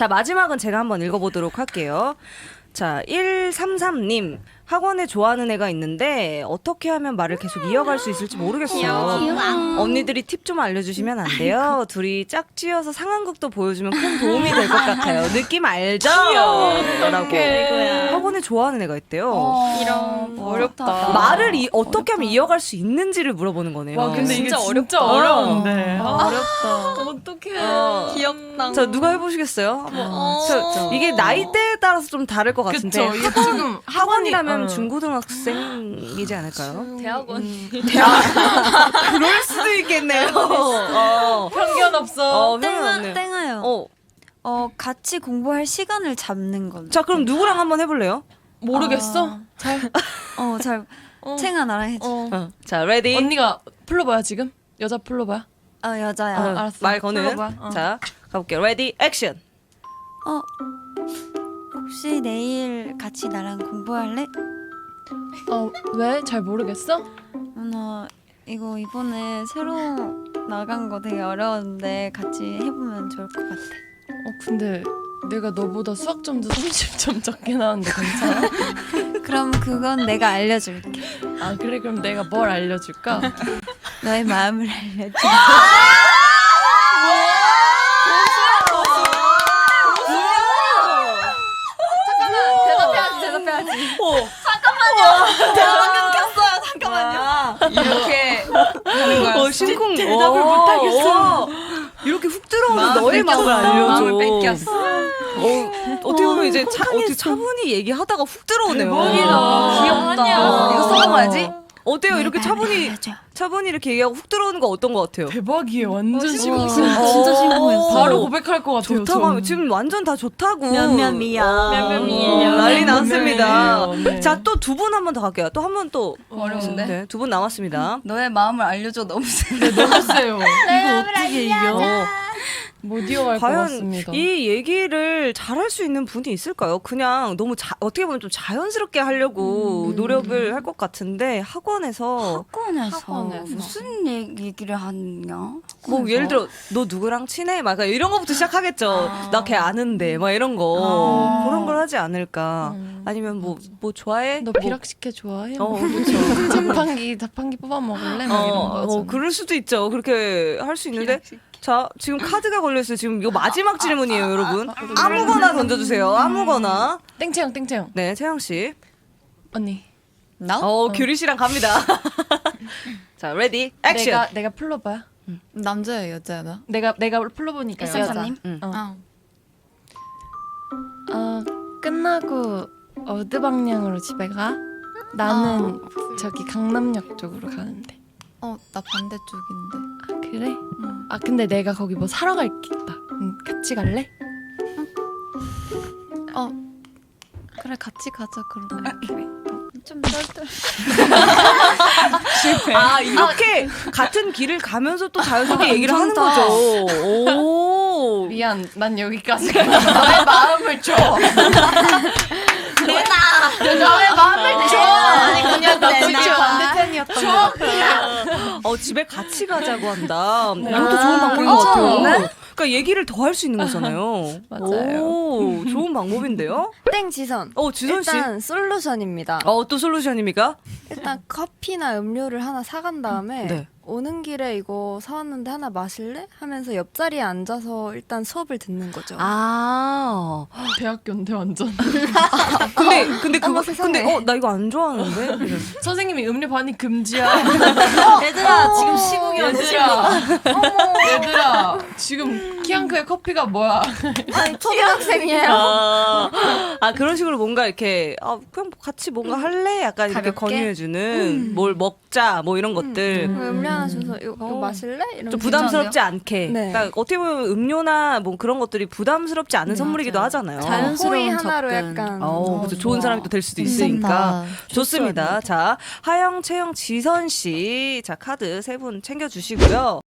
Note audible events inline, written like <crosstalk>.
자, 마지막은 제가 한번 읽어보도록 할게요. 자, 133님. 학원에 좋아하는 애가 있는데 어떻게 하면 말을 계속 이어갈 수 있을지 모르겠어요. 언니들이 팁 좀 알려주시면 안 돼요? 둘이 짝지어서 상황극도 보여주면 큰 도움이 될 것 같아요. <laughs> 느낌 알죠? 라고. 학원에 좋아하는 애가 있대요. 이런 어렵다. 말을 이, 어떻게 하면 이어갈 수 있는지를 물어보는 거네요. 와 근데 진짜 이게 어렵다. 진짜 어려운데. 어렵다. 어떡해. 어. 귀엽다. 자, 누가 해보시겠어요? 어. 저, 이게 나이대에 따라서 좀 다를 것 같은데. 그쵸. 이게 지금 학원이라면 어. 중고등학생이지 않을까요? 대학원. <laughs> <laughs> 그럴 수도 있겠네요. 어, 편견 없어. 어, 땡아, 편안하네요. 땡아요. 어. 어, 같이 공부할 시간을 잡는 건. 자, 그럼 누구랑 한번 해볼래요? 모르겠어. 잘. 어, 잘. <laughs> 어. 챙아 나랑 해줘. 어. 어. 자, 레디. 언니가 풀러봐요 지금. 여자 풀러봐요. 어, 여자야. 어, 알았어. 말 거는. 불러봐. 어. 자, 가볼게요. 레디, 액션. 어. 혹시 내일 같이 나랑 공부할래? 어 왜? 잘 모르겠어? 어, 나 이거 이번에 새로 나간 거 되게 어려웠는데 같이 해보면 좋을 것 같아. 어 근데 내가 너보다 수학 점수 30점 적게 나왔는데 괜찮아? <laughs> 그럼 그건 내가 알려줄게. 아 그래 그럼 내가 뭘 알려줄까? 너의 마음을 알려줘. <laughs> 대답해야지, 대답해야지. 이렇게 하는 거야. 어, 심쿵. 대답을 어, 못하겠어. 어. 이렇게 훅 들어오는 너의 마음을 알려줘. 마음을 뺏겼어. 어, 어떻게 보면 이제 차, 어떻게 차분히 얘기하다가 훅 들어오네요. 대박이다. 귀엽다. 이거 써먹어야지. 어때요? 이렇게 차분히 알려줘. 차분히 이렇게 얘기하고 훅 들어오는 거 어떤 거 같아요? 대박이에요. 완전 어, 심쿵. 진짜 심쿵했어. 바로 고백할 것 같아요. 좋다고 전. 하면 지금 완전 다 좋다고. 면면 미야. 어, 면면미예요. 난리 면면미예요. 났습니다. 네. 자, 또 두 분 한 번 더 갈게요. 또 한 번 또. 어려운데? 네, 두 분 남았습니다. 너의 마음을 알려줘 너무 <laughs> 세. 네, 너무 세요. 이거 어떻게 이겨? 어, 못 이어갈 것 과연 같습니다. 이 얘기를 잘할 수 있는 분이 있을까요? 그냥 너무 자, 어떻게 보면 좀 자연스럽게 하려고 노력을 할 것 같은데 학원에서 학원에서, 학원에서. 무슨 얘기를 하냐? 뭐 예를 들어 너 누구랑 친해? 막 이런 거부터 시작하겠죠. 나걔 아는데 막 이런 거 아. 그런 하지 않을까? 아니면 뭐 뭐 좋아해? 너 뭐- 비락식혜 좋아해? 어, 뭐 그렇죠. <laughs> 자판기 자판기 뽑아 먹을래? 막 이런 어, 거. 어, 그럴 수도 있죠. 그렇게 할 수 있는데. 자, 지금 카드가 걸려있어요. 지금 이거 마지막 질문이에요, 여러분. 아 무거나 던져주세요. 아무거나. 땡채영 땡채영 네, 채영씨. 언니. 나? 어, 규리 씨랑 갑니다. <laughs> 자, 레디, 액션. 내가 내가 풀러봐요. 남자야 여자야 나? 내가 내가 풀러보니까 여자. 어. 어. 어 끝나고 어느 방향으로 집에 가? 나는 저기 강남역 쪽으로 가는데. 어, 나 반대쪽인데. 아 그래? 아 근데 내가 거기 뭐 사러 갈게 있다. 응, 같이 갈래? 어, 그래 같이 가자 그럼. 좀 떨떨. 아, 이렇게 같은 길을 가면서 또 자연스럽게 얘기를 하는 괜찮다. 거죠. 오. 미안, 난 여기까지. <laughs> 가. 너의 마음을 줘. 너의 마음을 줘. 아니 그냥 나. 지금 반대편이었던 거. 어, 집에 같이 가자고 한다. 네. 이것도 좋은 방법인 아, 것 같아요. 네? 그러니까 얘기를 더 할 수 있는 거잖아요. <laughs> 맞아요. 오, 좋은 방법인데요? 땡 지선. 어, 지선 씨. 일단 솔루션입니다. 어, 또 솔루션입니까? 일단 커피나 음료를 하나 사간 다음에 네. 오는 길에 이거 사왔는데 하나 마실래? 하면서 옆자리에 앉아서 일단 수업을 듣는 거죠. 아. 대학교인데 완전. <laughs> 근데 근데 그거 어머, 세상에. 근데 어 나 이거 안 좋아하는데. 이런. <laughs> 선생님이 음료 반이 금지야. 얘들아, 지금 시국이 얘들아. 얘들아. 지금 키앙크의 커피가 뭐야? <laughs> 초등학생이에요. 아, 아 그런 식으로 뭔가 이렇게 아 그냥 같이 뭔가 할래 약간 이렇게 가볍게? 권유해주는 뭘 먹자 뭐 이런 것들 그럼 음료 하나 줘서 이거, 이거 마실래? 이러면 좀 부담스럽지 않게. 네. 그러니까 어떻게 보면 음료나 뭐 그런 것들이 부담스럽지 않은 선물이기도 하잖아요. 자연스러운 호의 하나로 접근. 약간 어, 그죠. 좋은 사람이 또 될 수도 있으니까. 좋습니다. 자, 하영, 채영, 지선 씨. 자, 카드 세 분 챙겨주시고요.